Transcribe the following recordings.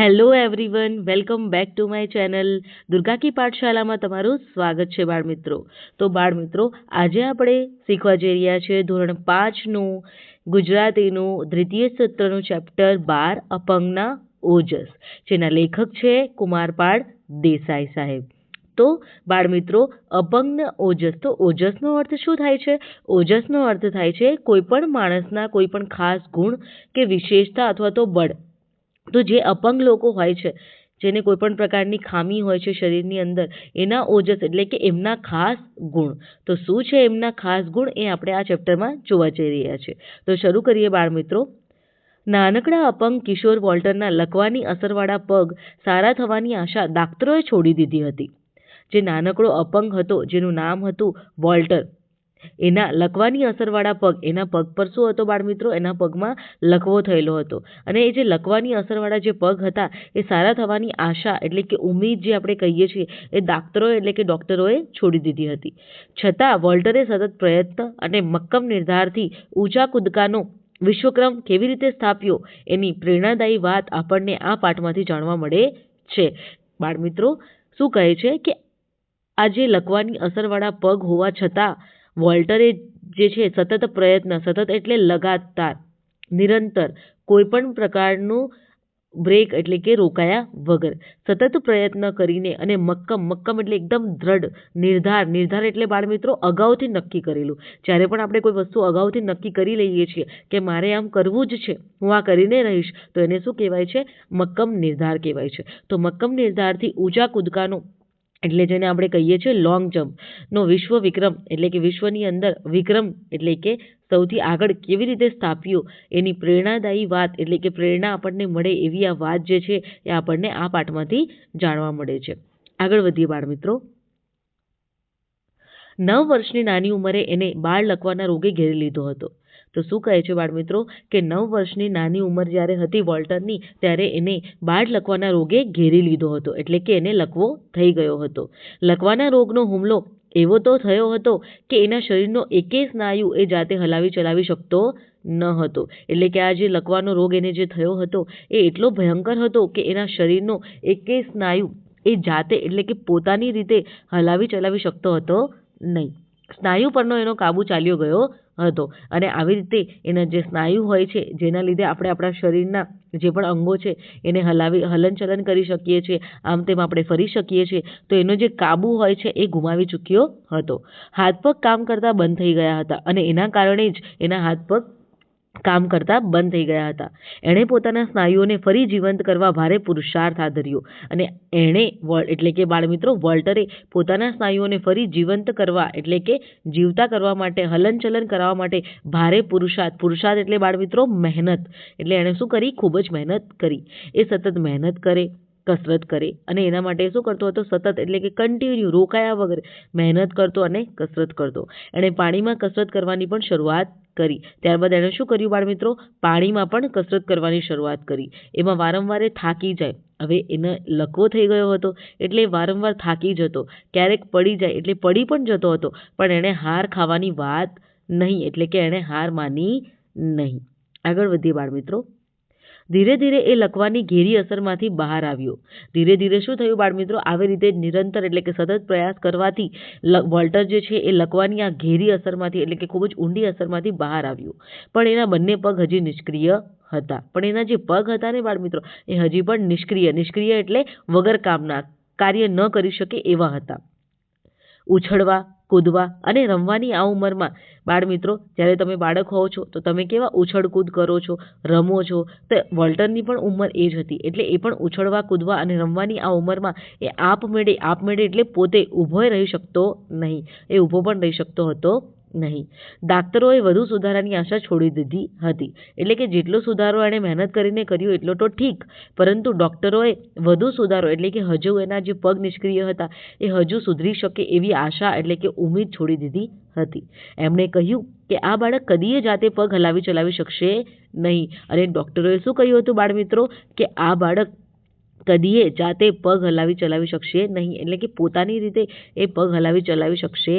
Hello everyone welcome back to my channel Durga કી પાઠશાલામાં તમારું સ્વાગત છે બાળમિત્રો. તો બાળમિત્રો, આજે આપણે શીખવા જઈ રહ્યા છીએ ધોરણ પાંચનું, ગુજરાતીનું, દ્વિતીય સત્રનું ચેપ્ટર બાર, અપંગના ઓજસ, જેના લેખક છે કુમારપાળ દેસાઈ સાહેબ. તો બાળમિત્રો અપંગ ઓજસ, તો ઓજસનો અર્થ શું થાય છે? ઓજસનો અર્થ થાય છે કોઈપણ માણસના કોઈપણ ખાસ ગુણ કે વિશેષતા અથવા તો બળ. તો જે અપંગ લોકો હોય છે, જેને કોઈ પણ પ્રકારની ખામી હોય છે શરીરની અંદર, એના ઓજસ એટલે કે એમના ખાસ ગુણ. તો શું છે એમના ખાસ ગુણ? એ આપણે આ ચેપ્ટરમાં જોવા જઈ રહ્યા છે તો શરૂ કરીએ બાળ મિત્રો. નાનકડા અપંગ કિશોર વોલ્ટરના લકવાની અસરવાળા પગ સારા થવાની આશા ડાક્ટરોએ છોડી દીધી હતી. જે નાનકડો અપંગ હતો, જેનું નામ હતું વોલ્ટર. એના લકવાની અસરવાળા પગ, એના પગ પર શું હતો બાળમિત્રો? એના પગમાં લકવો થયેલો હતો. અને એ જે લકવાની અસરવાળા જે પગ હતા, એ સારા થવાની આશા એટલે કે ઉમ્મીદ જે આપણે કહીએ છીએ, એ ડાક્ટરો એટલે કે ડૉક્ટરોએ છોડી દીધી હતી. છતાં વોલ્ટરે સતત પ્રયત્ન અને મક્કમ નિર્ધારથી ઊંચા કૂદકાનો વિશ્વક્રમ કેવી રીતે સ્થાપ્યો એની પ્રેરણાદાયી વાત આપણને આ પાઠમાંથી જાણવા મળે છે. બાળમિત્રો, શું કહે છે કે આ જે લકવાની અસરવાળા પગ હોવા છતાં વોલ્ટરે જે છે સતત પ્રયત્ન, સતત એટલે લગાતાર, નિરંતર, કોઈપણ પ્રકારનું બ્રેક એટલે કે રોકાયા વગર. સતત પ્રયત્ન કરીને અને મક્કમ મક્કમ એટલે એકદમ દ્રઢ, નિર્ધાર નિર્ધાર એટલે બાળમિત્રો અગાઉથી નક્કી કરેલું. જ્યારે પણ આપણે કોઈ વસ્તુ અગાઉથી નક્કી કરી લઈએ છીએ કે મારે આમ કરવું જ છે, હું આ કરીને રહીશ, તો એને શું કહેવાય છે? મક્કમ નિર્ધાર કહેવાય છે. તો મક્કમ નિર્ધારથી ઊંચા કૂદકાનો એટલે જેને આપણે કહીએ છીએ લોંગ જમ્પનો વિશ્વ વિક્રમ, એટલે કે વિશ્વની અંદર વિક્રમ એટલે કે સૌથી આગળ કેવી રીતે સ્થાપ્યો એની પ્રેરણાદાયી વાત, એટલે કે પ્રેરણા આપણને મળે એવી આ વાત જે છે એ આપણને આ પાઠમાંથી જાણવા મળે છે. આગળ વધીએ બાળ મિત્રો. નવ વર્ષની નાની ઉંમરે એને બાળ લખવાના રોગે ઘેરી લીધો હતો. તો શું કહે છે બાળમિત્રો? કે નવ વર્ષની નાની ઉંમર જ્યારે હતી વોલ્ટરની, ત્યારે એને બાળ લખવાના રોગે ઘેરી લીધો હતો, એટલે કે એને લકવો થઈ ગયો હતો. લકવાના રોગનો હુમલો એવો તો થયો હતો કે એના શરીરનો એકે સ્નાયુ એ જાતે હલાવી ચલાવી શકતો ન હતો. એટલે કે આ જે લકવાનો રોગ એને જે થયો હતો, એ એટલો ભયંકર હતો કે એના શરીરનો એકે સ્નાયુ એ જાતે એટલે કે પોતાની રીતે હલાવી ચલાવી શકતો હતો નહીં. સ્નાયુ પરનો એનો કાબુ ચાલ્યો ગયો હતો. અને આવી રીતે એના જે સ્નાયુ હોય છે, જેના લીધે આપણે આપણા શરીરના જે પણ અંગો છે, એને હલાવી, હલનચલન કરી શકીએ છીએ. આમ તેમ આપણે ફરી શકીએ છીએ. તો એનો જે કાબુ હોય છે, એ ગુમાવી ચૂક્યો હતો. હાથ પગ કામ કરતા બંધ થઈ ગયા હતા. અને એના કારણે જ એના હાથ પગ કામ કરતા બંધ થઈ ગયા હતા. એણે પોતાના સ્નાયુઓને ફરી જીવંત કરવા ભારે પુરુષાર્થ ધર્યો અને એણે એટલે કે બાળમિત્રો વોલ્ટરે પોતાના સ્નાયુઓને ફરી જીવંત કરવા, એટલે કે જીવતા કરવા માટે, હલનચલન કરવા માટે ભારે પુરુષાર્થ પુરુષાર્થ એટલે બાળમિત્રો મહેનત, એટલે એણે શું કરી? ખૂબ જ મહેનત કરી. એ સતત મહેનત કરે. કસરત કરે. અને એના માટે શું કરતો હતો? સતત એટલે કે કન્ટિન્યુ રોકાયા વગર મહેનત કરતો અને કસરત કરતો. એણે પાણીમાં કસરત કરવાની પણ શરૂઆત કરી. ત્યારબાદ એણે શું કર્યું બાળમિત્રો? પાણીમાં પણ કસરત કરવાની શરૂઆત કરી. એમાં વારંવાર થાકી જાય. હવે એને લકવો થઈ ગયો હતો. એટલે વારંવાર થાકી જતો. ક્યારેક પડી જાય. એટલે પડી પણ જતો હતો. પણ એણે હાર ખાવાની વાત નહીં. એટલે કે એણે હાર માની નહીં. આગળ વધીએ બાળમિત્રો. ધીરે ધીરે એ લખવાની ઘેરી અસરમાંથી બહાર આવ્યો. ધીરે ધીરે શું થયું બાળમિત્રો? આવી રીતે નિરંતર એટલે કે સતત પ્રયાસ કરવાથી વોલ્ટર જે છે એ લખવાની આ ઘેરી અસરમાંથી એટલે કે ખૂબ જ ઊંડી અસરમાંથી બહાર આવ્યું. પણ એના બંને પગ હજી નિષ્ક્રિય હતા. પણ એના જે પગ હતા ને બાળમિત્રો, એ હજી પણ નિષ્ક્રિય. નિષ્ક્રિય એટલે વગર કામના. કાર્ય ન કરી શકે એવા હતા. ઉછળવા, કૂદવા અને રમવાની આ ઉંમરમાં. બાળમિત્રો, જ્યારે તમે બાળક હોવ છો, તો તમે કેવા ઉછળકૂદ કરો છો? રમો છો? તો વોલ્ટરની પણ ઉંમર એ જ હતી. એટલે એ પણ ઉછળવા, કૂદવા અને રમવાની આ ઉંમરમાં એ આપમેળે આપમેળે એટલે પોતે ઊભો રહી શકતો નહીં. એ ઊભો પણ રહી શકતો હતો નહીં. ડાક્ટરોએ વધુ સુધારાની આશા છોડી દીધી હતી. એટલે કે જેટલો સુધારો એણે મહેનત કરીને કર્યો એટલો તો ઠીક. પરંતુ ડૉક્ટરોએ વધુ સુધારો એટલે કે હજુ એના જે પગ નિષ્ક્રિય હતા એ હજુ સુધરી શકે એવી આશા એટલે કે ઉમેદ છોડી દીધી હતી. એમણે કહ્યું કે આ બાળક કદીએ જાતે પગ હલાવી ચલાવી શકશે નહીં. અને ડૉક્ટરોએ શું કહ્યું હતું બાળમિત્રો? કે આ બાળક કદીએ જાતે પગ હલાવી ચલાવી શકશે નહીં. એટલે કે પોતાની રીતે એ પગ હલાવી ચલાવી શકશે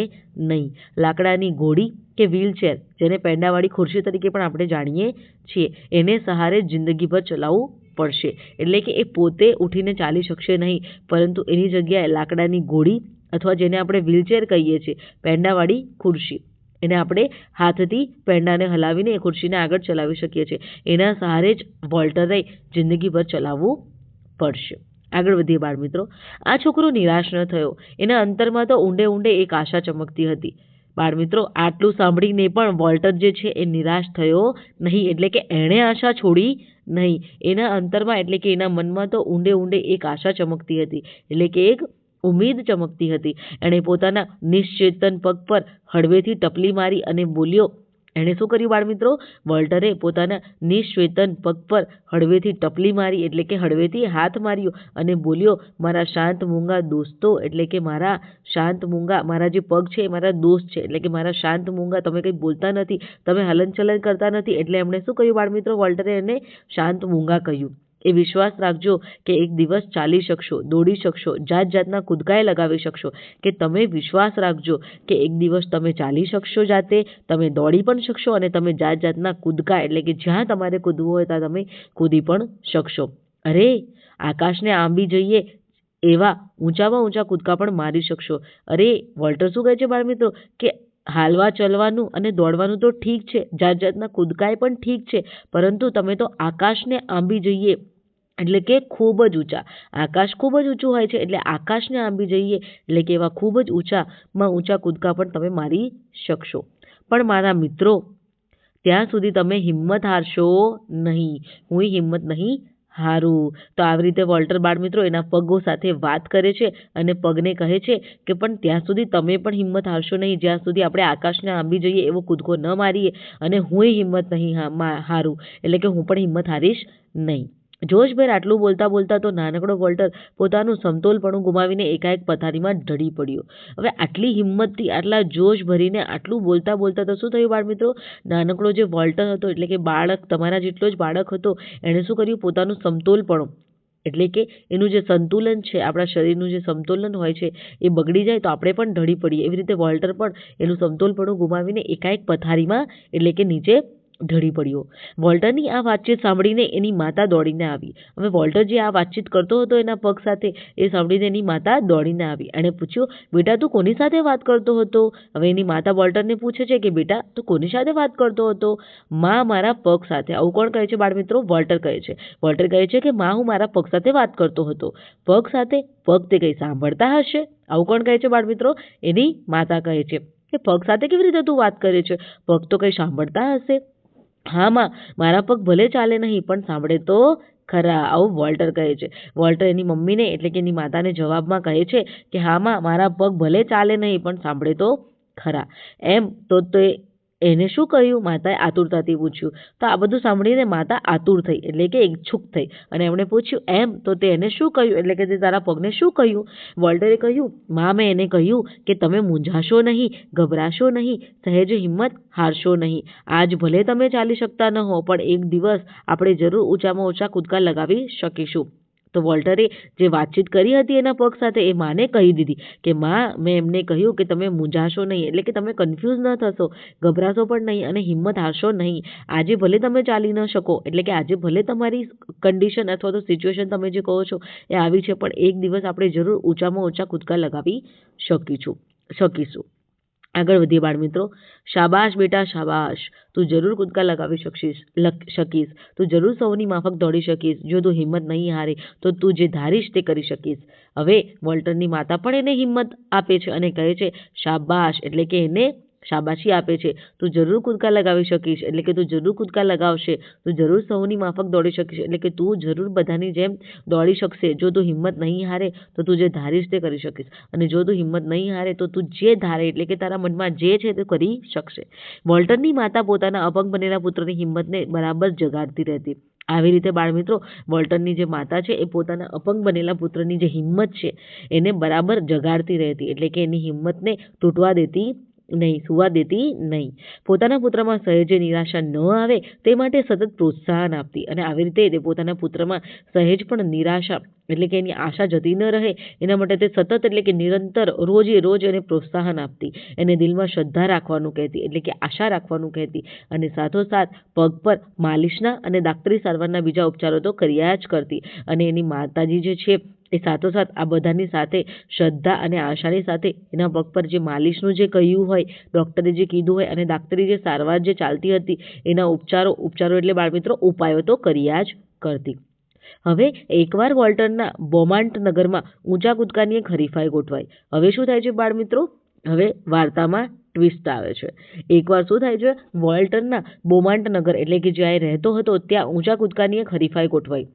નહીં. લાકડાની ઘોડી કે વ્હીલચેર જેને પેંડાવાળી ખુરશી તરીકે પણ આપણે જાણીએ છીએ, એને સહારે જિંદગીભર ચલાવવું પડશે. એટલે કે એ પોતે ઉઠીને ચાલી શકશે નહીં. પરંતુ એની જગ્યાએ લાકડાની ઘોડી અથવા જેને આપણે વ્હીલચેર કહીએ છીએ, પેંડાવાળી ખુરશી, એને આપણે હાથથી પેંડાને હલાવીને એ ખુરશીને આગળ ચલાવી શકીએ છીએ. એના સહારે જ વોલ્ટરે જિંદગીભર ચલાવવું પડશે. આગળ વધીએ બાળ મિત્રો આ છોકરો નિરાશ ન થયો. એના અંતરમાં તો ઊંડે ઊંડે એક આશા ચમકતી હતી. બાળ મિત્રો આટલું સાંભળીને પણ વોલ્ટર જે છે એ નિરાશ થયો નહીં, એટલે કે એણે આશા છોડી નહીં. એના અંતરમાં એટલે કે એના મનમાં તો ઊંડે ઊંડે એક આશા ચમકતી હતી, એટલે કે એક ઉમેદ ચમકતી હતી. એણે પોતાના નિશ્ચેતન પગ પર હળવેથી ટપલી મારી અને બોલ્યો એણે શું કર્યું બાળમિત્રો? વોલ્ટરે પોતાના નિશ્વેતન પગ પર હળવેથી ટપલી મારી, એટલે કે હળવેથી હાથ માર્યો અને બોલ્યો, મારા શાંત મૂંગા દોસ્તો, એટલે કે મારા શાંત મૂંગા, મારા જે પગ છે એ મારા દોસ્ત છે, એટલે કે મારા શાંત મૂંગા, તમે કંઈ બોલતા નથી, તમે હલનચલન કરતા નથી. એટલે એમણે શું કહ્યું બાળમિત્રો? વોલ્ટરે એને શાંત મૂંગા કહ્યું. એ વિશ્વાસ રાખજો કે એક દિવસ ચાલી શકશો, દોડી શકશો જાત જાતના કૂદકાએ લગાવી શકશો, કે તમે વિશ્વાસ રાખજો કે એક દિવસ તમે ચાલી શકશો જાતે, તમે દોડી પણ શકશો અને તમે જાત જાતના કૂદકા એટલે કે જ્યાં તમારે કૂદવું હોય ત્યાં તમે કૂદી પણ શકશો. અરે, આકાશને આંબી જઈએ એવા ઊંચામાં ઊંચા કૂદકા પણ મારી શકશો. અરે, વોલ્ટર શું કહે છે બાળ મિત્રો? કે હાલવા, ચલવાનું અને દોડવાનું તો ઠીક છે જાત જાતના કૂદકાય પણ ઠીક છે, પરંતુ તમે તો આકાશને આંબી જઈએ એટલે કે ખૂબ જ ઊંચા. આકાશ ખૂબ જ ઊંચું હોય છે એટલે આકાશને આંબી જઈએ એટલે કે એવા ખૂબ જ ઊંચામાં ઊંચા કૂદકા પણ તમે મારી શકશો. પણ મારા મિત્રો, ત્યાં સુધી તમે હિંમત હારશો નહીં. હું હિંમત નહીં હારું. તો આવી રીતે વોલ્ટર બાળ મિત્રો એના પગો સાથે વાત કરે છે અને પગને કહે છે કે પણ ત્યાં સુધી તમે પણ હિંમત હારશો નહીં. જ્યાં સુધી આપણે આકાશને આંબી જઈએ એવો કૂદકો ન મારીએ અને હું હિંમત નહીં હારું. એટલે કે હું પણ હિંમત હારીશ નહીં. જોશભેર આટલું બોલતા બોલતા તો નાનકડો વોલ્ટર પોતાનું સમતોલપણું ગુમાવીને એકાએક પથારીમાં ઢળી પડ્યો. હવે આટલી હિંમતથી, આટલા જોશ ભરીને આટલું બોલતા બોલતા તો શું થયું બાળમિત્રો? નાનકડો જે વોલ્ટર હતો, એટલે કે બાળક, તમારા જેટલો જ બાળક હતો, એણે શું કર્યું? પોતાનું સમતોલપણું, એટલે કે એનું જે સંતુલન છે, આપણા શરીરનું જે સમતોલન હોય છે, એ બગડી જાય તો આપણે પણ ઢળી પડીએ. એવી રીતે વોલ્ટર પણ એનું સમતોલપણું ગુમાવીને એકાએક પથારીમાં, એટલે કે નીચે ઢળી પડ્યો. વોલ્ટરની આ વાતચીત સાંભળીને એની માતા દોડીને આવી. હવે વોલ્ટર જે આ વાતચીત કરતો હતો એના પગ સાથે એ સાંભળીને એની માતા દોડીને આવી એણે પૂછ્યું, બેટા, તું કોની સાથે વાત કરતો હતો? હવે એની માતા વોલ્ટરને પૂછે છે કે, બેટા, તું કોની સાથે વાત કરતો હતો? માં મારા પગ સાથે. આવું કોણ કહે છે બાળમિત્રો? વોલ્ટર કહે છે. વોલ્ટર કહે છે કે, માં, હું મારા પગ સાથે વાત કરતો હતો. પગ સાથે? પગ તે કંઈ સાંભળતા હશે? આવું કોણ કહે છે બાળમિત્રો? એની માતા કહે છે કે, પગ સાથે કેવી રીતે તું વાત કરે છે? પગ તો કંઈ સાંભળતા હશે. હા, માં, મારા પગ ભલે ચાલે નહીં, પણ સાંભળે તો ખરા. આવું વોલ્ટર કહે છે. વોલ્ટર એની મમ્મીને એટલે કે એની માતાને જવાબમાં કહે છે કે, હા, માં, મારા પગ ભલે ચાલે નહીં, પણ સાંભળે તો ખરા. એમ, તો તે એને શું કહ્યું માતાએ આતુરતાથી પૂછ્યું. તો આ બધું સાંભળીને માતા આતુર થઈ, એટલે કે ઈચ્છુક થઈ. અને એમણે પૂછ્યું, એમ? તો તે એને શું કહ્યું? એટલે કે તે તારા પગને શું કહ્યું? વોલ્ટરે કહ્યું, મા, મેં એને કહ્યું કે તમે મૂંઝાશો નહીં, ગભરાશો નહીં, સહેજ હિંમત હારશો નહીં. આજ ભલે તમે ચાલી શકતા ન હો, પણ એક દિવસ આપણે જરૂર ઊંચામાં ઓછા કૂદકા લગાવી શકીશું. તો વોલ્ટરે જે વાતચીત કરી હતી એના પગ સાથે એ માને કહી દીધી કે, માં, મેં એમને કહ્યું કે તમે મૂંઝાશો નહીં, એટલે કે તમે કન્ફ્યુઝ ન થશો, ગભરાશો પણ નહીં અને હિંમત હારશો નહીં. આજે ભલે તમે ચાલી ન શકો, એટલે કે આજે ભલે તમારી કન્ડિશન અથવા તો સિચ્યુએશન તમે જે કહો છો એ આવી છે, પણ એક દિવસ આપણે જરૂર ઊંચામાં ઊંચા કૂદકા લગાવી શકીશું શકીશું. આગળ વધીએ બાળ મિત્રો શાબાશ બેટા, શાબાશ. તું જરૂર કૂદકા લગાવી શકીશ શકીશ. તું જરૂર સૌની માફક દોડી શકીશ. જો તું હિંમત નહીં હારે, તો તું જે ધારીશ તે કરી શકીશ. હવે વોલ્ટરની માતા પણ એને હિંમત આપે છે અને કહે છે, શાબાશ. એટલે કે એને શાબાશી આપે છે. તું જરૂર કૂદકા લગાવી શકીશ. એટલે કે તું જરૂર કૂદકા લગાવશે. તું જરૂર સૌની માફક દોડી શકીશ. એટલે કે તું જરૂર બધાની જેમ દોડી શકશે. જો તું હિંમત નહીં હારે, તો તું જે ધારીશ તે કરી શકીશ. અને જો તું હિંમત નહીં હારે, તો તું જે ધારે, એટલે કે તારા મનમાં જે છે તે કરી શકશે. વોલ્ટરની માતા પોતાના અપંગ બનેલા પુત્રની હિંમતને બરાબર જગાડતી રહેતી. આવી રીતે બાળમિત્રો વોલ્ટનની જે માતા છે, એ પોતાના અપંગ બનેલા પુત્રની જે હિંમત છે, એને બરાબર જગાડતી રહેતી. એટલે કે એની હિંમતને તૂટવા દેતી નહીં, સુવા દેતી નહીં. પોતાના પુત્રમાં સહેજે નિરાશા ન આવે તે માટે સતત પ્રોત્સાહન આપતી અને આવી રીતે તે પોતાના પુત્રમાં સહેજ પણ નિરાશા એટલે કે એની આશા જતી ન રહે, એના માટે તે સતત એટલે કે નિરંતર રોજે રોજ એને પ્રોત્સાહન આપતી, એને દિલમાં શ્રદ્ધા રાખવાનું કહેતી એટલે કે આશા રાખવાનું કહેતી અને સાથોસાથ પગ પર માલિશના અને દાક્તરી સારવારના બીજા ઉપચારો તો કર્યા જ કરતી અને એની માતાજી જે છે એ સાથોસાથ આ બધાની સાથે શ્રદ્ધા અને આશાની સાથે એના પગ પર જે માલિશનું જે કહ્યું હોય, ડૉક્ટરે જે કીધું હોય અને ડાક્ટરી જે સારવાર જે ચાલતી હતી, એના ઉપચારો ઉપચારો એટલે બાળમિત્રો ઉપાયો તો કર્યા જ કરતી. હવે એકવાર વોલ્ટરના બોમાન્ટ નગરમાં ઊંચા કૂદકાની એક હરીફાઈ ગોઠવાઈ. હવે શું થાય છે બાળમિત્રો? હવે વાર્તામાં ટ્વિસ્ટ આવે છે. એકવાર શું થાય છે? વોલ્ટરના બોમાન્ટ નગર એટલે કે જ્યાં એ રહેતો હતો, ત્યાં ઊંચા કૂદકાની એક હરીફાઈ ગોઠવાઈ.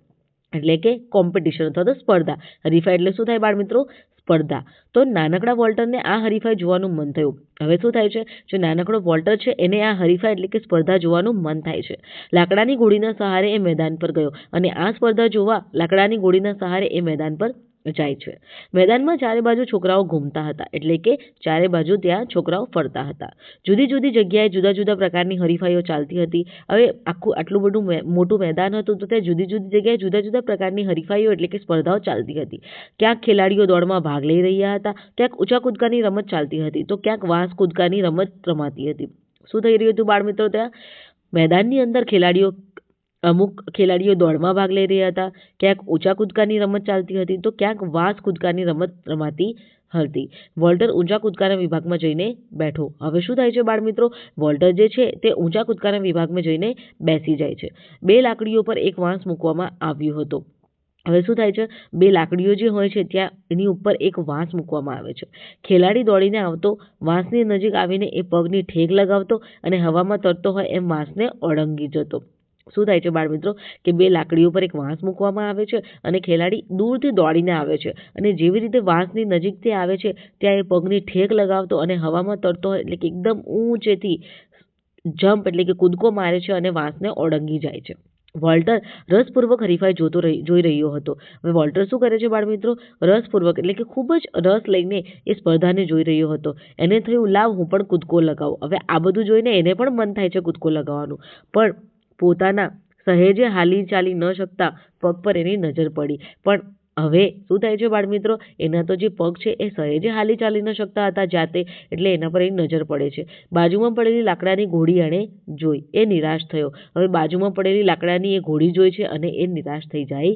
એટલે કે કોમ્પિટિશન અથવા તો સ્પર્ધા. હરીફાઈ એટલે શું થાય બાળ મિત્રો? સ્પર્ધા. તો નાનકડા વોલ્ટરને આ હરીફાઈ જોવાનું મન થયું. હવે શું થાય છે? જે નાનકડો વોલ્ટર છે, એને આ હરીફાઈ એટલે કે સ્પર્ધા જોવાનું મન થાય છે. લાકડાની ગોળીના સહારે એ મેદાન પર ગયો અને આ સ્પર્ધા જોવા લાકડાની ગોળીના સહારે એ મેદાન પર જાય છે. મેદાનમાં ચારે બાજુ છોકરાઓ ઘૂમતા હતા, એટલે કે ચારે બાજુ ત્યાં છોકરાઓ ફરતા હતા. જુદી જુદી જગ્યાએ જુદા જુદા પ્રકારની હરીફાઈઓ ચાલતી હતી. હવે આખું આટલું બધું મોટું મેદાન હતું તો ત્યાં જુદી જુદી જગ્યાએ જુદા જુદા પ્રકારની હરીફાઈઓ એટલે કે સ્પર્ધાઓ ચાલતી હતી. ક્યાંક ખેલાડીઓ દોડમાં ભાગ લઈ રહ્યા હતા, ક્યાંક ઊંચા કૂદકાની રમત ચાલતી હતી, તો ક્યાંક વાંસ કૂદકાની રમત રમાતી હતી. શું થઈ રહ્યું હતું બાળમિત્રો ત્યાં? મેદાનની અંદર ખેલાડીઓ અમુક ખેલાડીઓ દોડમાં ભાગ લઈ રહ્યા હતા. ક્યાંક ઊંચા કૂદકાની રમત ચાલતી હતી તો ક્યાંક વાંસ કૂદકાની રમત રમાતી હતી. વોલ્ટર ઊંચા કૂદકાના વિભાગમાં જઈને બેઠો. હવે શું થાય છે બાળમિત્રો? વોલ્ટર જે છે તે ઊંચા કૂદકાના વિભાગમાં જઈને બેસી જાય છે. બે લાકડીઓ પર એક વાંસ મૂકવામાં આવ્યો હતો. હવે શું થાય છે? બે લાકડીઓ જે હોય છે ત્યાં એની ઉપર એક વાંસ મૂકવામાં આવે છે. ખેલાડી દોડીને આવતો, વાંસની નજીક આવીને એ પગની ઠેક લગાવતો અને હવામાં તરતો હોય એમ વાંસને ઓળંગી જતો. શું થાય છે બાળમિત્રો? કે બે લાકડીઓ પર એક વાંસ મૂકવામાં આવે છે અને ખેલાડી દૂરથી દોડીને આવે છે અને જેવી રીતે વાંસની નજીકથી આવે છે, ત્યાં એ પગની ઠેક લગાવતો અને હવામાં તરતો એટલે કે એકદમ ઊંચેથી જમ્પ એટલે કે કૂદકો મારે છે અને વાંસને ઓળંગી જાય છે. વોલ્ટર રસપૂર્વક હરીફાઈ જોતો રહી, જોઈ રહ્યો હતો. હવે વોલ્ટર શું કરે છે બાળમિત્રો? રસપૂર્વક એટલે કે ખૂબ જ રસ લઈને એ સ્પર્ધાને જોઈ રહ્યો હતો. એને થયું, લાવ હું પણ કૂદકો લગાવું. હવે આ બધું જોઈને એને પણ મન થાય છે કૂદકો લગાવવાનું. પણ પોતાના સહેજે હાલી ચાલી ન શકતા પગ પર એની નજર પડી. પણ હવે શું થાય છે બાળમિત્રો? એના તો જે પગ છે એ સહેજે હાલી ચાલી ન શકતા હતા જાતે, એટલે એના પર એની નજર પડે છે. બાજુમાં પડેલી લાકડાની ઘોડી એણે જોઈ. એ નિરાશ થયો. હવે બાજુમાં પડેલી લાકડાની એ ઘોડી જોઈ છે અને એ નિરાશ થઈ જાય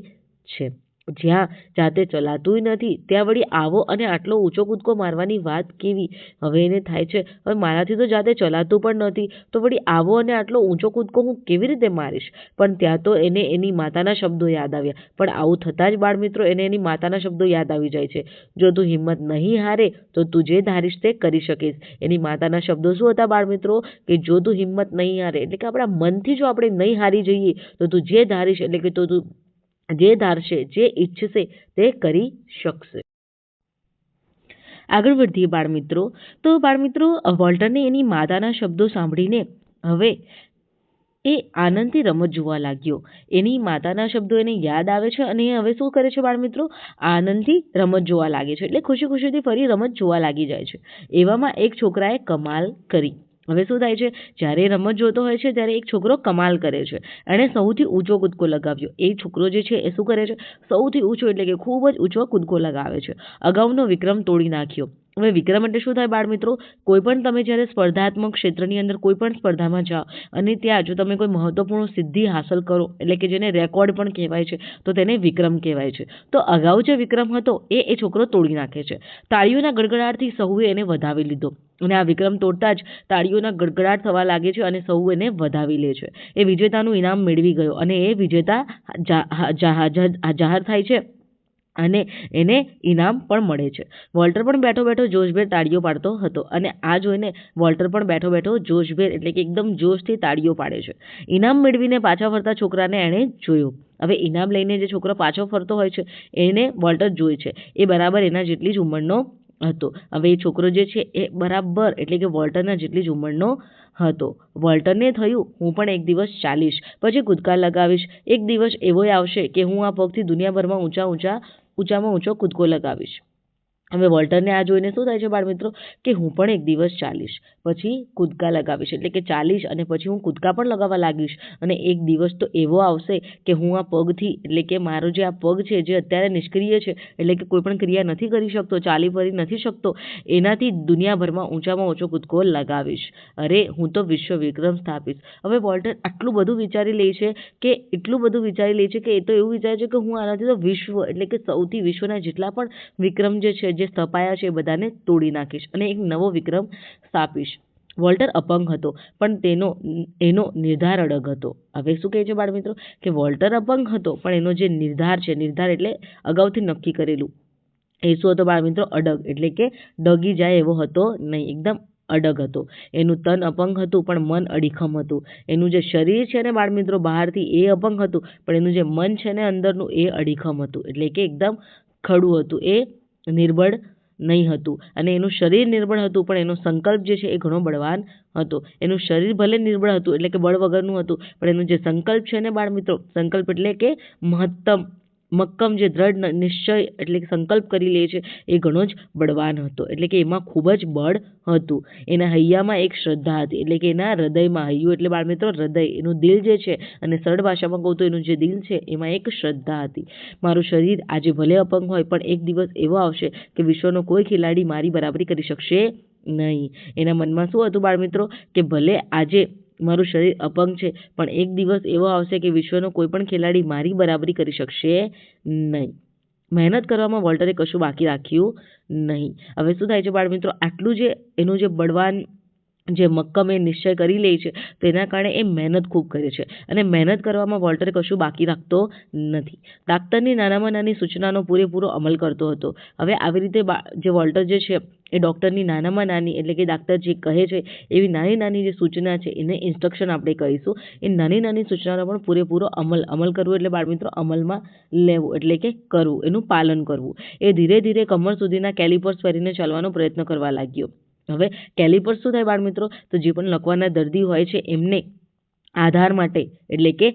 છે. જ્યાં જાતે ચલાતુંય નથી, ત્યાં વળી આવો અને આટલો ઊંચો કૂદકો મારવાની વાત કેવી? હવે એને થાય છે, હવે મારાથી તો જાતે ચલાતું પણ નથી, તો વળી આવો અને આટલો ઊંચો કૂદકો હું કેવી રીતે મારીશ? પણ ત્યાં તો એને એની માતાના શબ્દો યાદ આવ્યા, પણ આવું થતાં જ બાળમિત્રો એને એની માતાના શબ્દો યાદ આવી જાય છે. જો તું હિંમત નહીં હારે, તો તું જે ધારીશ તે કરી શકીશ. એની માતાના શબ્દો શું હતા બાળમિત્રો? કે જો તું હિંમત નહીં હારે, એટલે કે આપણા મનથી જો આપણે નહીં હારી જઈએ, તો તું જે ધારીશ, એટલે કે તો તું જે ધારશે, જે ઈચ્છશે તે કરી શકશે. આગળ વધીએ બાળમિત્રો. તો બાળમિત્રો, વોલ્ટરને એની માતાના શબ્દો સાંભળીને હવે એ આનંદથી રમત જોવા લાગ્યો. એની માતાના શબ્દો એને યાદ આવે છે અને એ હવે શું કરે છે બાળમિત્રો? આનંદથી રમત જોવા લાગે છે. એટલે ખુશી ખુશીથી ફરી રમત જોવા લાગી જાય છે. એવામાં એક છોકરાએ કમાલ કરી. હવે શું થાય છે? જ્યારે રમત જોતો હોય છે, ત્યારે એક છોકરો કમાલ કરે છે. એણે સૌથી ઊંચો કૂદકો લગાવ્યો. એ છોકરો જે છે, એ શું કરે છે? સૌથી ઊંચો એટલે કે ખૂબ જ ઊંચો કૂદકો લગાવે છે. અગાઉનો વિક્રમ તોડી નાખ્યો. હવે વિક્રમ એટલે શું થાય બાળ મિત્રો કોઈ પણ તમે જ્યારે સ્પર્ધાત્મક ક્ષેત્રની અંદર કોઈ પણ સ્પર્ધામાં જાઓ અને ત્યાં જો તમે કોઈ મહત્વપૂર્ણ સિદ્ધિ હાંસલ કરો, એટલે કે જેને રેકોર્ડ પણ કહેવાય છે, તો તેને વિક્રમ કહેવાય છે. તો અગાઉ જે વિક્રમ હતો, એ એ છોકરો તોડી નાખે છે. તાળીઓના ગડગડાટથી સહુએ એને વધાવી લીધો અને આ વિક્રમ તોડતા જ તાળીઓના ગડગડાટ થવા લાગે છે અને સૌ એને વધાવી લે છે. એ વિજેતાનું ઇનામ મેળવી ગયો અને એ વિજેતા જાહેર થાય છે. અને એને ઇનામ પણ મળે છે. વોલ્ટર પણ બેઠો બેઠો જોશભેર તાળીઓ પાડતો હતો અને આ જોઈને વોલ્ટર પણ બેઠો બેઠો જોશભેર એટલે કે એકદમ જોશથી તાળીઓ પાડે છે. ઇનામ મેળવીને પાછા ફરતા છોકરાને એણે જોયું. હવે ઇનામ લઈને જે છોકરો પાછો ફરતો હોય છે, એને વોલ્ટર જોઈ છે. એ બરાબર એના જેટલી જ ઉંમરનો હતો. હવે એ છોકરો જે છે, એ બરાબર એટલે કે વોલ્ટરના જેટલી જ ઉંમરનો હતો. વોલ્ટરને થયું, હું પણ એક દિવસ ચાલીશ. પછી કૂદકા લગાવીશ. એક દિવસ એવોય આવશે કે હું આ પગથી દુનિયાભરમાં ઊંચા ઊંચા ઊંચામાં ઊંચો કૂદકો લગાવીશ. હવે વોલ્ટરને આ જોઈને શું થાય છે બાળમિત્રો? કે હું પણ એક દિવસ ચાલીશ. પછી કૂદકા લગાવીશ. એટલે કે ચાલીશ અને પછી હું કૂદકા પણ લગાવવા લાગીશ. અને એક દિવસ તો એવો આવશે કે હું આ પગથી, એટલે કે મારો જે આ પગ છે, જે અત્યારે નિષ્ક્રિય છે, એટલે કે કોઈ પણ ક્રિયા નથી કરી શકતો, ચાલી ફરી નથી શકતો, એનાથી દુનિયાભરમાં ઊંચામાં ઊંચો કૂદકો લગાવીશ. અરે, હું તો વિશ્વ વિક્રમ સ્થાપીશ. હવે વોલ્ટર આટલું બધું વિચારી લે છે કે, એટલું બધું વિચારી લે છે કે, એ તો એવું વિચારે છે કે હું આનાથી તો વિશ્વ, એટલે કે સૌથી વિશ્વના જેટલા પણ વિક્રમ જે છે જે સ્થપાયા છે એ બધાને તોડી નાખીશ અને એક નવો વિક્રમ સ્થાપીશ. વોલ્ટર અપંગ હતો, પણ તેનો, એનો નિર્ધાર અડગ હતો. હવે શું કહે છે બાળમિત્રો કે વોલ્ટર અપંગ હતો, પણ એનો જે નિર્ધાર છે, નિર્ધાર એટલે અગાઉથી નક્કી કરેલું. એ શું હતો બાળમિત્રો અડગ, એટલે કે ડગી જાય એવો હતો નહીં, એકદમ અડગ હતો. એનું તન અપંગ હતું, પણ મન અડીખમ હતું. એનું જે શરીર છે ને બાળમિત્રો બહારથી એ અપંગ હતું, પણ એનું જે મન છે ને અંદરનું એ અડીખમ હતું. એટલે કે એકદમ ખડું હતું. એ નિર્બળ નહીં હતું. અને એનું શરીર નિર્બળ હતું, પણ એનો સંકલ્પ જે છે એ ઘણો બળવાન હતો. એનું શરીર ભલે નિર્બળ હતું, એટલે કે બળ વગરનું હતું, પણ એનું જે સંકલ્પ છે ને બાળમિત્રો, સંકલ્પ એટલે કે મહત્તમ મક્કમ જે દ્રઢ નિશ્ચય એટલે કે સંકલ્પ કરી લે છે, એ ઘણો જ બળવાન હતો. એટલે કે એમાં ખૂબ જ બળ હતું. એના હૈયામાં એક શ્રદ્ધા હતી. એટલે કે એના હૃદયમાં હૈયું. એટલે બાળમિત્રો, હૃદય. એનું દિલ જે છે અને સરળ ભાષામાં કહું તો એનું જે દિલ છે, એમાં એક શ્રદ્ધા હતી. મારું શરીર આજે ભલે અપંગ હોય, પણ એક દિવસ એવો આવશે કે વિશ્વનો કોઈ ખેલાડી મારી બરાબરી કરી શકશે નહીં. એના મનમાં શું હતું બાળમિત્રો? કે ભલે આજે મારું શરીર અપંગ છે, પણ એક દિવસ એવો આવશે કે વિશ્વનો કોઈ પણ ખેલાડી મારી બરાબરી કરી શકશે નહીં. મહેનત કરવામાં વોલ્ટરે કશું બાકી રાખ્યું નહીં. હવે શું થાય છે બાળમિત્રો? આટલું જે, એનું જે બળવાન જે મક્કમ એ નિશ્ચય કરી લે છે, તેના કારણે એ મહેનત ખૂબ કરે છે. અને મહેનત કરવામાં વોલ્ટર કશું બાકી રાખતો નથી. ડાક્ટરની નાનામાં નાની સૂચનાનો પૂરેપૂરો અમલ કરતો હતો. હવે આવી રીતે જે વોલ્ટર જે છે, એ ડૉક્ટરની નાનામાં નાની, એટલે કે ડાક્ટર જે કહે છે, એવી નાની નાની જે સૂચના છે, એને ઇન્સ્ટ્રક્શન આપણે કહીશું. એ નાની નાની સૂચનાનો પણ પૂરેપૂરો અમલ અમલ કરવો એટલે બાળમિત્રો અમલમાં લેવું, એટલે કે કરવું, એનું પાલન કરવું. એ ધીરે ધીરે કમર સુધીના કેલિપર્સ પહેરીને ચાલવાનો પ્રયત્ન કરવા લાગ્યો. હવે કેલિપર શું થાય બાળમિત્રો? તો જે પણ લખવાના દર્દી હોય છે એમને આધાર માટે, એટલે કે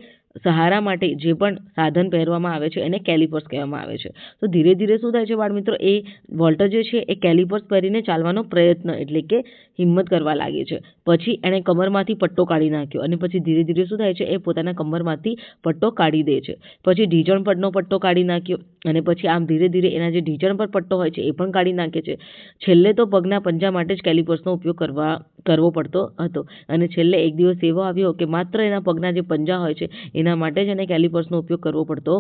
સહારા માટે જે પણ સાધન પહેરવામાં આવે છે એને કેલિપર્સ કહેવામાં આવે છે. તો ધીરે ધીરે શું થાય છે બાળમિત્રો, એ વોલ્ટર જે છે એ કેલિપર્સ પહેરીને ચાલવાનો પ્રયત્ન એટલે કે હિંમત કરવા લાગે છે. પછી એણે કમરમાંથી પટ્ટો કાઢી નાખ્યો અને પછી ધીરે ધીરે શું થાય છે એ પોતાના કમરમાંથી પટ્ટો કાઢી દે છે. પછી ઢીંચણ પરનો પટ્ટો કાઢી નાખ્યો અને પછી આમ ધીરે ધીરે એના જે ઢીંચણ પર પટ્ટો હોય છે એ પણ કાઢી નાખે છે. છેલ્લે તો પગના પંજા માટે જ કેલિપર્સનો ઉપયોગ કરવા કરવો પડતો હતો. અને છેલ્લે એક દિવસ એવો આવ્યો કે માત્ર એના પગના જે પંજા હોય છે, એના માટે જ એને કેલિપર્સનો ઉપયોગ કરવો પડતો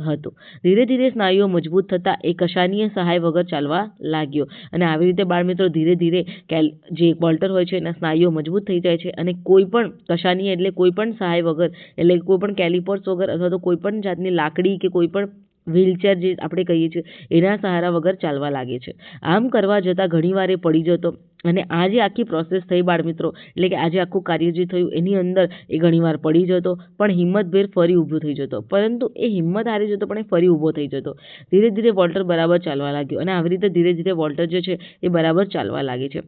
હતો. ધીરે ધીરે સ્નાયુઓ મજબૂત થતાં એ કશાનીય સહાય વગર ચાલવા લાગ્યો. અને આવી રીતે બાળમિત્રો ધીરે ધીરે કેલ, જે બોલ્ટર હોય છે, એના સ્નાયુઓ મજબૂત થઈ જાય છે અને કોઈ પણ કશાનીય એટલે કોઈ પણ સહાય વગર, એટલે કોઈ પણ કેલિપર્સ વગર અથવા તો કોઈ પણ જાતની લાકડી કે કોઈ પણ વ્હીલચેર જે આપણે કહીએ છીએ, એના સહારા વગર ચાલવા લાગે છે. આમ કરવા જતાં ઘણીવાર એ પડી જતો અને આ જે આખી પ્રોસેસ થઈ બાળમિત્રો એટલે કે આજે આખું કાર્ય જે થયું એની અંદર એ ઘણીવાર પડી જતો, પણ હિંમતભેર ફરી ઊભો થઈ જતો. પરંતુ એ હિંમત હારી જતો, પણ એ ફરી ઊભો થઈ જતો. ધીરે ધીરે વોલ્ટર બરાબર ચાલવા લાગ્યો અને આવી રીતે ધીરે ધીરે વોલ્ટર જે છે એ બરાબર ચાલવા લાગે છે.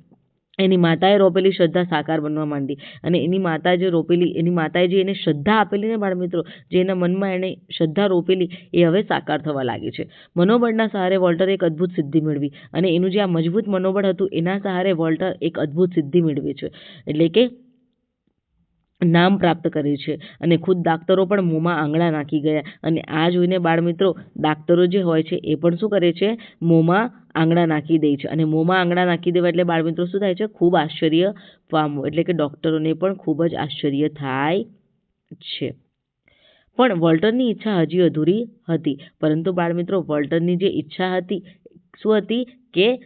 એની માતાએ રોપેલી શ્રદ્ધા સાકાર બનવા માંડી. અને એની માતા જે રોપેલી, એની માતાએ જે એને શ્રદ્ધા આપેલી ને બાળમિત્રો જે એના મનમાં એણે શ્રદ્ધા રોપેલી, એ હવે સાકાર થવા લાગી છે. મનોબળના સહારે વોલ્ટરે એક અદ્ભુત સિદ્ધિ મેળવી અને એનું જે આ મજબૂત મનોબળ હતું, એના સહારે વોલ્ટર એક અદ્ભુત સિદ્ધિ મેળવી છે. એટલે કે નામ પ્રાપ્ત કરે છે. અને ખુદ ડાક્ટરો પણ મોંમાં આંગળા નાખી ગયા. અને આ જોઈને બાળમિત્રો ડાક્ટરો જે હોય છે એ પણ શું કરે છે? મોંમાં આંગળા નાખી દે છે. અને મોંમાં આંગળા નાખી દેવા એટલે બાળમિત્રો શું થાય છે? ખૂબ આશ્ચર્ય પામવું. એટલે કે ડૉક્ટરોને પણ ખૂબ જ આશ્ચર્ય થાય છે. પણ વોલ્ટરની ઈચ્છા હજી અધૂરી હતી. પરંતુ બાળમિત્રો, વોલ્ટરની જે ઈચ્છા હતી, શું હતી? કે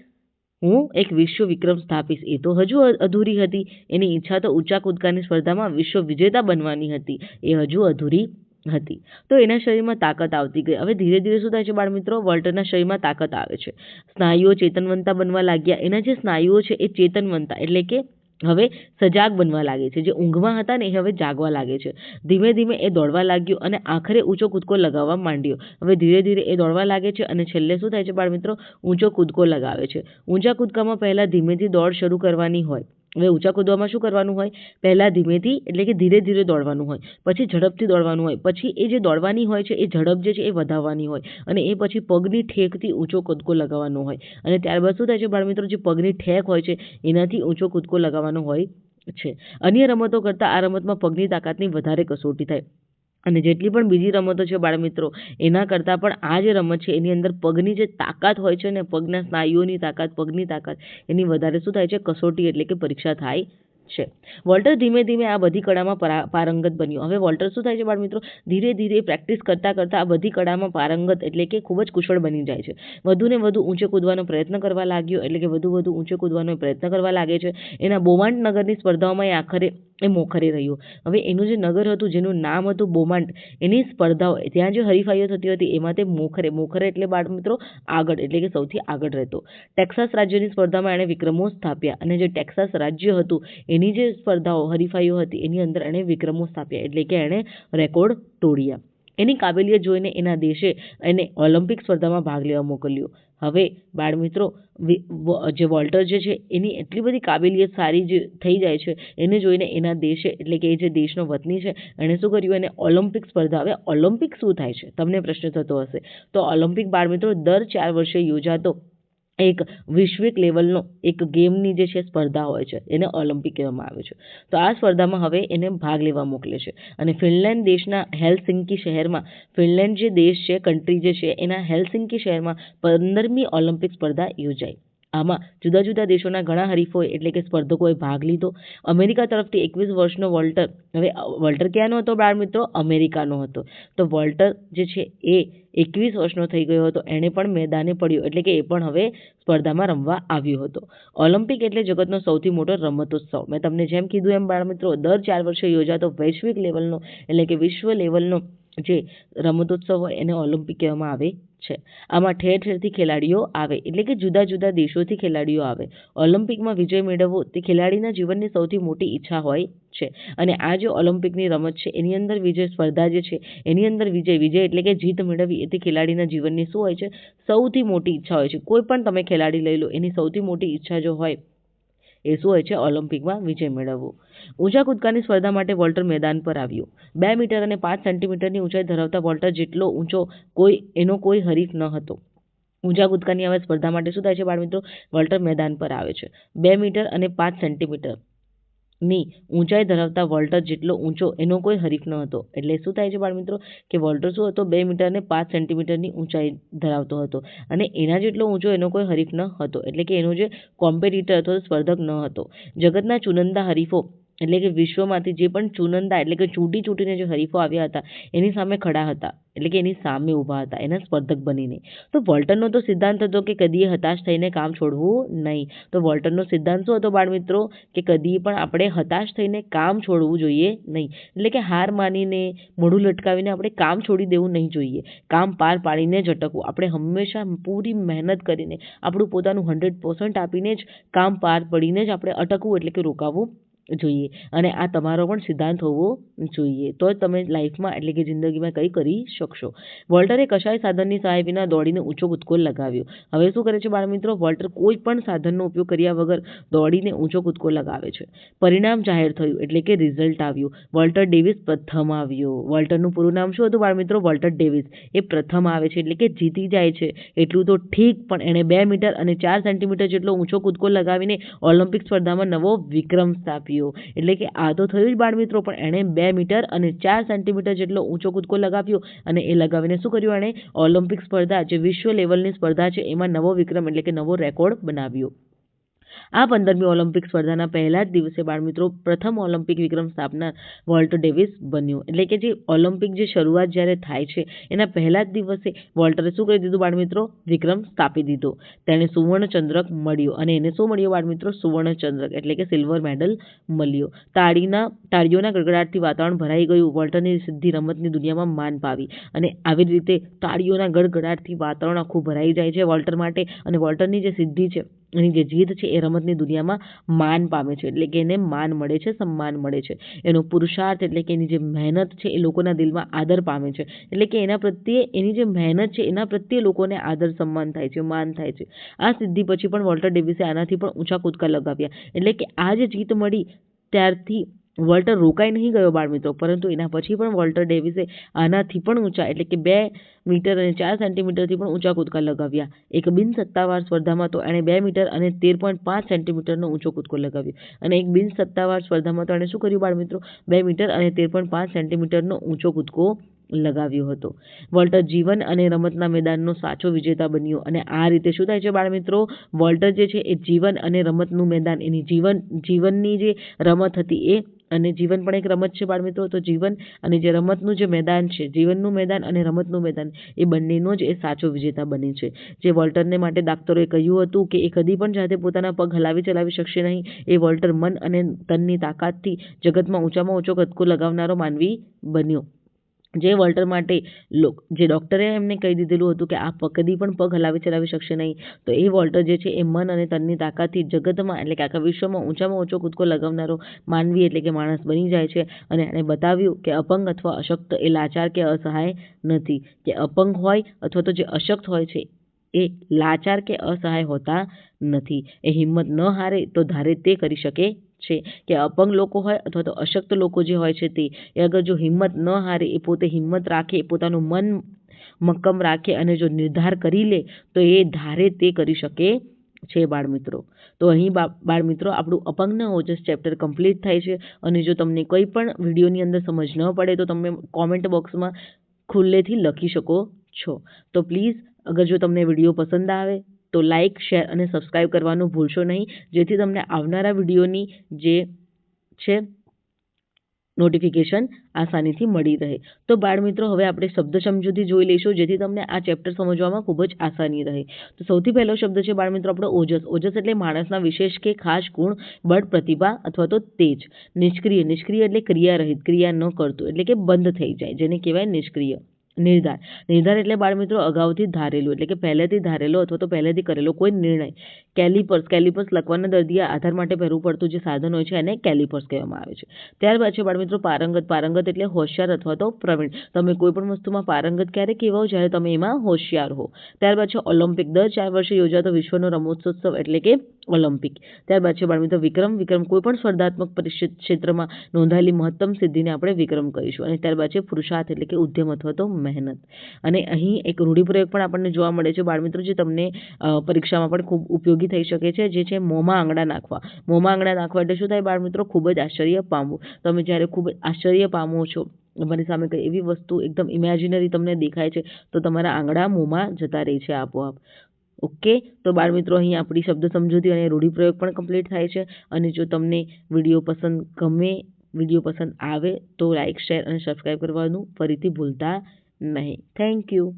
હું એક વિશ્વ વિક્રમ સ્થાપીશ. એ તો હજુ અધૂરી હતી. એની ઈચ્છા તો ઊંચા કૂદકાની સ્પર્ધામાં વિશ્વ વિજેતા બનવાની હતી. એ હજુ અધૂરી હતી. તો એના શરીરમાં તાકાત આવતી ગઈ. હવે ધીરે ધીરે શું થાય છે બાળમિત્રો? વોલ્ટરના શરીરમાં તાકાત આવે છે. સ્નાયુઓ ચેતનવંતા બનવા લાગ્યા. એના જે સ્નાયુઓ છે એ ચેતનવંતા એટલે કે હવે સજાગ બનવા લાગે છે. જે ઊંઘમાં હતા ને એ હવે જાગવા લાગે છે. ધીમે ધીમે એ દોડવા લાગ્યો અને આખરે ઊંચો કૂદકો લગાવવા માંડ્યો. હવે ધીરે ધીરે એ દોડવા લાગે છે અને છેલ્લે શું થાય છે બાળમિત્રો? ઊંચો કૂદકો લગાવે છે. ઊંચા કૂદકામાં પહેલાં ધીમેથી દોડ શરૂ કરવાની હોય. હવે ઊંચા કૂદવામાં શું કરવાનું હોય? પહેલાં ધીમેથી, એટલે કે ધીરે ધીરે દોડવાનું હોય. પછી ઝડપથી દોડવાનું હોય. પછી એ જે દોડવાની હોય છે, એ ઝડપ જે છે, એ વધારવાની હોય. અને એ પછી પગની ઠેકથી ઊંચો કૂદકો લગાવવાનો હોય. અને ત્યારબાદ શું થાય છે બાળમિત્રો? જે પગની ઠેક હોય છે, એનાથી ઊંચો કૂદકો લગાવવાનો હોય છે. અન્ય રમતો કરતાં આ રમતમાં પગની તાકાતની વધારે કસોટી થાય. અને જેટલી પણ બીજી રમતો છે બાળમિત્રો એના કરતાં પણ આ જે રમત છે, એની અંદર પગની જે તાકાત હોય છે ને, પગના સ્નાયુઓની તાકાત, પગની તાકાત, એની વધારે શું થાય છે? કસોટી એટલે કે પરીક્ષા થાય છે. વોલ્ટર ધીમે ધીમે આ બધી કળામાં પારંગત બન્યો. હવે વોલ્ટર શું થાય છે બાળમિત્રો ધીરે ધીરે પ્રેક્ટિસ કરતાં કરતાં આ બધી કળામાં પારંગત એટલે કે ખૂબ જ કુશળ બની જાય છે. વધુને વધુ ઊંચે કૂદવાનો પ્રયત્ન કરવા લાગ્યો એટલે કે વધુ વધુ ઊંચે કૂદવાનો પ્રયત્ન કરવા લાગે છે. એના બોમાંડ નગરની સ્પર્ધાઓમાં એ આખરે એ મોખરે રહ્યું. હવે એનું જે નગર હતું, જેનું નામ હતું બોમાંટ એની સ્પર્ધાઓ, ત્યાં જે હરીફાઈઓ થતી હતી, એમાં તે મોખરે મોખરે એટલે બાળ મિત્રો આગળ, એટલે કે સૌથી આગળ રહેતો. ટેક્સાસ રાજ્યની સ્પર્ધામાં એણે વિક્રમો સ્થાપ્યા અને જે ટેક્સાસ રાજ્ય હતું, એની જે સ્પર્ધાઓ, હરીફાઈઓ હતી, એની અંદર એણે વિક્રમો સ્થાપ્યા, એટલે કે એણે રેકોર્ડ તોડ્યા. એની કાબેલિયત જોઈને એના દેશે એને ઓલિમ્પિક સ્પર્ધામાં ભાગ લેવા મોકલ્યો. હવે બાળમિત્રો જે વોલ્ટર જે છે, એની એટલી બધી કાબેલિયત સારી જે થઈ જાય છે, એને જોઈને એના દેશે, એટલે કે એ જે દેશનો વતની છે, એણે શું કર્યું? એને ઓલિમ્પિક સ્પર્ધા, હવે ઓલિમ્પિક શું થાય છે? તમને પ્રશ્ન થતો હશે. તો ઓલિમ્પિક બાળમિત્રો દર ચાર વર્ષે યોજાતો એક વૈશ્વિક લેવલનો એક ગેમની જે છે સ્પર્ધા હોય છે, એને ઓલિમ્પિક કહેવામાં આવે છે. તો આ સ્પર્ધામાં હવે એને ભાગ લેવા મોકલે છે. અને ફિનલેન્ડ દેશના હેલસિંકી શહેરમાં, ફિનલેન્ડ જે દેશ છે કન્ટ્રી જે છે, એના હેલસિંકી શહેરમાં પંદરમી ઓલિમ્પિક સ્પર્ધા યોજાઈ. આમાં જુદા જુદા દેશોના ઘણા હરીફોએ એટલે કે સ્પર્ધકોએ ભાગ લીધો. અમેરિકા તરફથી એકવીસ વર્ષનો વોલ્ટર, હવે વોલ્ટર ક્યાંનો હતો બાળ મિત્રો? અમેરિકાનો હતો. તો વોલ્ટર જે છે એ એકવીસ વર્ષનો થઈ ગયો હતો. એણે પણ મેદાને પડ્યો, એટલે કે એ પણ હવે સ્પર્ધામાં રમવા આવ્યો હતો. ઓલિમ્પિક એટલે જગતનો સૌથી મોટો રમતોત્સવ. મેં તમને જેમ કીધું એમ બાળ મિત્રો, દર ચાર વર્ષે યોજાતો વૈશ્વિક લેવલનો, એટલે કે વિશ્વ લેવલનો જે રમતોત્સવ હોય એને ઓલિમ્પિક કહેવામાં આવે છે. આમાં ઠેર ઠેરથી ખેલાડીઓ આવે, એટલે કે જુદા જુદા દેશોથી ખેલાડીઓ આવે. ઓલિમ્પિકમાં વિજય મેળવવો તે ખેલાડીના જીવનની સૌથી મોટી ઈચ્છા હોય છે. અને આ જે ઓલિમ્પિકની રમત છે, એની અંદર વિજય સ્પર્ધા જે છે, એની અંદર વિજય વિજય એટલે કે જીત મેળવવી એ તે ખેલાડીના જીવનની શું હોય છે? સૌથી મોટી ઈચ્છા હોય છે. કોઈ પણ તમે ખેલાડી લઈ લો, એની સૌથી મોટી ઈચ્છા જો હોય એ શું હોય છે? ઓલિમ્પિકમાં વિજય મેળવવો. ઊંચા કૂદકાની સ્પર્ધા માટે વોલ્ટર મેદાન પર આવ્યો. બે મીટર અને પાંચ સેન્ટીમીટરની ઊંચાઈ ધરાવતા વોલ્ટર જેટલો ઊંચો કોઈ, એનો કોઈ હરીફ ન હતો. ઊંચા કૂદકાની હવે સ્પર્ધા માટે શું થાય છે બાળમિત્રો? વોલ્ટર મેદાન પર આવે છે. બે મીટર અને પાંચ સેન્ટીમીટર. ની ઊંચાઈ ધરાવતા વોલ્ટર જેટલો ઊંચો એનો કોઈ હરીફ ન હતો. એટલે શું થાય છે બાળ મિત્રો કે વોલ્ટર શું હતો? બે મીટર અને પાંચ સેન્ટીમીટરની ઊંચાઈ ધરાવતો હતો અને એના જેટલો ઊંચો એનો કોઈ હરીફ ન હતો. એટલે કે એનો જે કોમ્પિટિટર અથવા સ્પર્ધક ન હતો. જગતના ચુનંદા હરીફો એટલે કે વિશ્વમાંથી જે પણ ચુનંદા, એટલે કે ચૂંટી ચૂંટીને જે હરીફો આવ્યા હતા, એની સામે ખડા હતા. એટલે કે એની સામે ઊભા હતા, એના સ્પર્ધક બનીને. તો વોલ્ટરનો તો સિદ્ધાંત હતો કે કદીએ હતાશ થઈને કામ છોડવું નહીં. તો વોલ્ટરનો સિદ્ધાંત શું હતો બાળમિત્રો? કે કદી પણ આપણે હતાશ થઈને કામ છોડવું જોઈએ નહીં. એટલે કે હાર માનીને, મોઢું લટકાવીને આપણે કામ છોડી દેવું નહીં જોઈએ. કામ પાર પાડીને જ અટકવું. આપણે હંમેશા પૂરી મહેનત કરીને આપણું પોતાનું હંડ્રેડ પર્સન્ટ આપીને જ કામ પાર પડીને જ આપણે અટકવું એટલે કે રોકાવું જોઈએ. અને આ તમારો પણ સિદ્ધાંત હોવો જોઈએ. તો જ તમે લાઈફમાં એટલે કે જિંદગીમાં કંઈ કરી શકશો. વોલ્ટરે કશાય સાધનની સહાય વિના દોડીને ઊંચો કૂદકો લગાવ્યો. હવે શું કરે છે બાળમિત્રો? વોલ્ટર કોઈ પણ સાધનનો ઉપયોગ કર્યા વગર દોડીને ઊંચો કૂદકો લગાવે છે. પરિણામ જાહેર થયું એટલે કે રિઝલ્ટ આવ્યું. વોલ્ટર ડેવિસ પ્રથમ આવ્યો. વોલ્ટરનું પૂરું નામ શું હતું બાળમિત્રો? Walter Davis. એ પ્રથમ આવે છે એટલે કે જીતી જાય છે. એટલું તો ઠીક, પણ એણે બે મીટર અને ચાર સેન્ટીમીટર જેટલો ઊંચો કૂદકો લગાવીને ઓલિમ્પિક સ્પર્ધામાં નવો વિક્રમ સ્થાપ્યો. લગાવ્યો એટલે કે આ તો થયું જ બાળમિત્રો, પણ એણે બે મીટર અને ચાર સેન્ટીમીટર જેટલો ઊંચો કૂદકો લગાવ્યો અને એ લગાવીને શું કર્યું એણે? ઓલિમ્પિક સ્પર્ધા, જે વિશ્વ લેવલની સ્પર્ધા છે, એમાં નવો વિક્રમ એટલે કે નવો રેકોર્ડ બનાવ્યો. આ પંદરમી ઓલિમ્પિક સ્પર્ધાના પહેલા જ દિવસે બાળમિત્રો પ્રથમ ઓલિમ્પિક વિક્રમ સ્થાપનાર વોલ્ટર ડેવિસ બન્યો. એટલે કે જે ઓલિમ્પિક જે શરૂઆત જ્યારે થાય છે, એના પહેલા જ દિવસે વોલ્ટરે શું કરી દીધું? બાળમિત્રો વિક્રમ સ્થાપી દીધો. તેણે સુવર્ણચંદ્રક મળ્યો અને એને શું મળ્યો? બાળમિત્રો, સુવર્ણચંદ્રક એટલે કે સિલ્વર મેડલ મળ્યો. તાળીના, તાળીઓના ગડગડાટથી વાતાવરણ ભરાઈ ગયું. વોલ્ટરની સિદ્ધિ રમતની દુનિયામાં માન પાવી અને આવી રીતે તાળીઓના ગડગડાટથી વાતાવરણ આખું ભરાઈ જાય છે વોલ્ટર માટે અને વોલ્ટરની જે સિદ્ધિ છે એની જે જીદ છે એ રમતની દુનિયામાં માન પામે છે, એટલે કે એને માન મળે છે, સન્માન મળે છે. એનો પુરુષાર્થ એટલે કે એની જે મહેનત છે એ લોકોના દિલમાં આદર પામે છે. એટલે કે એના પ્રત્યે એની જે મહેનત છે એના પ્રત્યે લોકોને આદર, સન્માન થાય છે, માન થાય છે. આ સિદ્ધિ પછી પણ વોલ્ટર ડેવિસે આનાથી પણ ઊંચા કૂદકા લગાવ્યા. એટલે કે આ જે જીત મળી ત્યારથી વોલ્ટર રોકાઈ નહીં ગયો બાળમિત્રો પરંતુ એના પછી પણ વોલ્ટર ડેવિસે આનાથી પણ ઊંચા, એટલે કે બે મીટર અને ચાર સેન્ટીમીટરથી પણ ઊંચા કૂદકા લગાવ્યા. એક બિન સત્તાવાર સ્પર્ધામાં તો એણે બે મીટર અને તેર પોઈન્ટ પાંચ સેન્ટીમીટરનો ઊંચો કૂદકો લગાવ્યો. અને એક બિન સત્તાવાર સ્પર્ધામાં તો એણે શું કર્યું બાળમિત્રો? બે મીટર અને તેર પોઈન્ટ પાંચ સેન્ટીમીટરનો ઊંચો કૂદકો લગાવ્યો હતો. વોલ્ટર જીવન અને રમતના મેદાનનો સાચો વિજેતા બન્યો. અને આ રીતે શું થાય છે બાળમિત્રો? વોલ્ટર જે છે એ જીવન અને રમતનું મેદાન, એની જીવન, જીવનની જે રમત હતી એ અને જીવન પણ એક રમત છે બાળમિત્રો. તો જીવન અને જે રમતનું જે મેદાન છે, જીવનનું મેદાન અને રમતનું મેદાન, એ બંનેનો જ એ સાચો વિજેતા બને છે. જે વોલ્ટરને માટે દાક્તરોએ કહ્યું હતું કે એ કદી પણ જાતે પોતાના પગ હલાવી ચલાવી શકશે નહીં. એ વોલ્ટર મન અને તનની તાકાતથી જગતમાં ઊંચામાં ઊંચો કદકો લગાવનારો માનવી બન્યો. જે વોલ્ટર માટે જે ડૉક્ટરે એમને કહી દીધેલું હતું કે આ કદી પણ પગ હલાવી ચલાવી શકશે નહીં, તો એ વોલ્ટર જે છે એ મન અને તનની તાકાતથી જગતમાં, એટલે કે આખા વિશ્વમાં ઊંચામાં ઊંચો કૂદકો લગાવનારો માનવી એટલે કે માણસ બની જાય છે અને એણે બતાવ્યું કે અપંગ અથવા અશક્ત એ લાચાર કે અસહાય નથી. કે અપંગ હોય અથવા તો જે અશક્ત હોય છે એ લાચાર કે અસહાય હોતા નથી. એ હિંમત ન હારે તો ધારે તે કરી શકે છે કે અપંગ લોકો હોય અથવા તો અશક્ત લોકો જે હોય છે તે, એ અગર જો હિંમત ન હારે, એ પોતે હિંમત રાખે પોતાનું મન મક્કમ રાખે અને જો નિર્ધાર કરી લે, તો એ ધારે તે કરી શકે છે બાળમિત્રો. તો અહીં બાળમિત્રો, આપણું અપંગ ન ઓજસ ચેપ્ટર કમ્પ્લીટ થાય છે અને જો તમને કોઈ પણ વિડીયોની અંદર સમજ ન પડે તો તમે કોમેન્ટ બોક્સમાં ખુલ્લેથી લખી શકો છો. તો પ્લીઝ અગર જો તમને વીડિયો પસંદ આવે તો લાઇક શેર અને સબસ્ક્રાઈબ કરવાનું ભૂલશો નહીં. જેથી તમને આવનારા વિડીયોની જે છે નોટિફિકેશન આસાનીથી મળી રહે. તો બાળમિત્રો, હવે આપણે શબ્દ સમજૂતી જોઈ લઈશું, જેથી તમને આ ચેપ્ટર સમજવામાં ખૂબ જ આસાની રહે. તો સૌથી પહેલો શબ્દ છે બાળમિત્રો, આપણો ઓજસ. ઓજસ એટલે માણસના વિશેષ કે ખાસ ગુણ, બળ, પ્રતિભા અથવા તો તેજ. નિષ્ક્રિય. નિષ્ક્રિય એટલે ક્રિયારહિત. ક્રિયા ન કરતું. એટલે કે બંધ થઈ જાય, જેને કહેવાય નિષ્ક્રિય. નિર્ધાર. નિર્ધાર એટલે બાળમિત્રો અગાઉથી ધારેલું, એટલે કે પહેલેથી ધારેલો અથવા તો પહેલેથી કરેલો કોઈ નિર્ણય. કેલિપર્સ કેલિપર્સ લખવાના દર્દીએ આધાર માટે પહેરવું પડતું જે સાધન હોય છે એને કેલિપર્સ કહેવામાં આવે છે. ત્યારબાદ છે બાળમિત્રો પારંગત. પારંગત એટલે હોશિયાર અથવા તો પ્રવીણ. તમે કોઈ પણ વસ્તુમાં પારંગત ક્યારે કહેવાઓ? જ્યારે તમે એમાં હોશિયાર હો. ત્યારબાદ છે ઓલિમ્પિક. દર ચાર વર્ષે યોજાતો વિશ્વનો રમોત્સોત્સવ એટલે કે ઓલિમ્પિક. ત્યારબાદ છે બાળમિત્રો વિક્રમ. વિક્રમ કોઈ પણ સ્પર્ધાત્મક પરિષદ ક્ષેત્રમાં નોંધાયેલી મહત્તમ સિદ્ધિને આપણે વિક્રમ કહીશું. અને ત્યારબાદ છે પુરુષાર્થ એટલે કે ઉદ્યમ અથવા તો મહેનત. અને અહીં એક રૂઢિપ્રયોગ પણ આપણને જોવા મળે છે. બાળમિત્રો, જે તમને પરીક્ષામાં પણ ખૂબ ઉપયોગી થઈ શકે છે, જે છે મોંમાં આંગળા નાખવા. મોંમાં આંગળા નાખવા એટલે શું થાય? બાળમિત્રો, ખૂબ જ આશ્ચર્ય પામવું તમે જ્યારે ખૂબ જ આશ્ચર્ય પામો છો તમારી સામે કંઈ એવી વસ્તુ એકદમ ઇમેજિનરી તમને દેખાય છે, તો તમારા આંગળા મોંમાં જતા રહે છે આપોઆપ. ઓકે? તો બાળમિત્રો, અહીં આપણી શબ્દ સમજૂતી અને રૂઢિપ્રયોગ પણ કમ્પ્લીટ થાય છે. અને જો તમને વીડિયો પસંદ ગમે, વીડિયો પસંદ આવે, તો લાઇક શેર અને સબસ્ક્રાઈબ કરવાનું ફરીથી ભૂલતા नहीं थैंक यू